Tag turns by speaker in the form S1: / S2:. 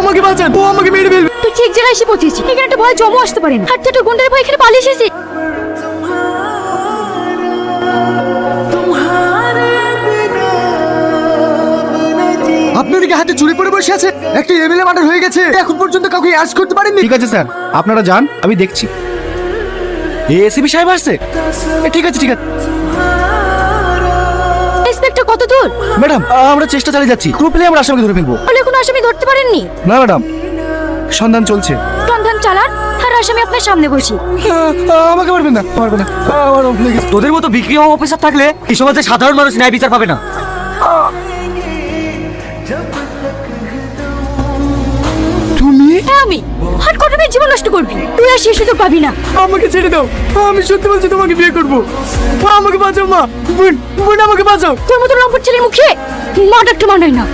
S1: আমাকে বাঁচান ও আমাকে মেরে ফেলবে।
S2: তুই ঠিক জায়গায় এসে পৌঁছেছি এখানে একটা ভয় জমও আসতে পারে না। আর তুই একটা গুন্ডার ভয় এখানে পালিয়ে এসেছি।
S1: আপনি ওদিকে হাতে চুরি পরে বসে আছে একটা এমএলএ মার্ডার হয়ে গেছে। এখন পর্যন্ত কাউকে অ্যারেস্ট করতে পারেননি।
S3: ঠিক আছে স্যার। আপনারা যান আমি দেখছি। এসিবি সাহেব আসছে? ঠিক আছে ঠিক আছে। ম্যাডাম আমরা চেষ্টা চালিয়ে যাচ্ছি। কোনো পেলে আমরা আসামিকে ধরে ফেলব।
S2: বলে কোনো আসামি ধরতে পারেননি?
S3: না ম্যাডাম। সন্ধান চলছে।
S2: সন্ধান চালান আর আসামি আপনার সামনে বসি।
S3: আমাকে পারবেন না পারবেন না। আমার
S4: তোদের মতো বিক্রি হওয়া অফিসার থাকলে এই সমাজে সাধারণ মানুষ ন্যায় বিচার পাবে না।
S2: আর জীবন নষ্ট করবি। তুই আর সেই সুযোগ পাবি না।
S1: আমাকে ছেড়ে দাও। আমি সত্যি বলছি তোমাকে বিয়ে করব। আমাকে বাঁচাও মা। বোন বোন আমাকে বাঁচাও।
S2: তোর মতো লম্পট ছেলের মুখে মা ডাক্তার মানায় না।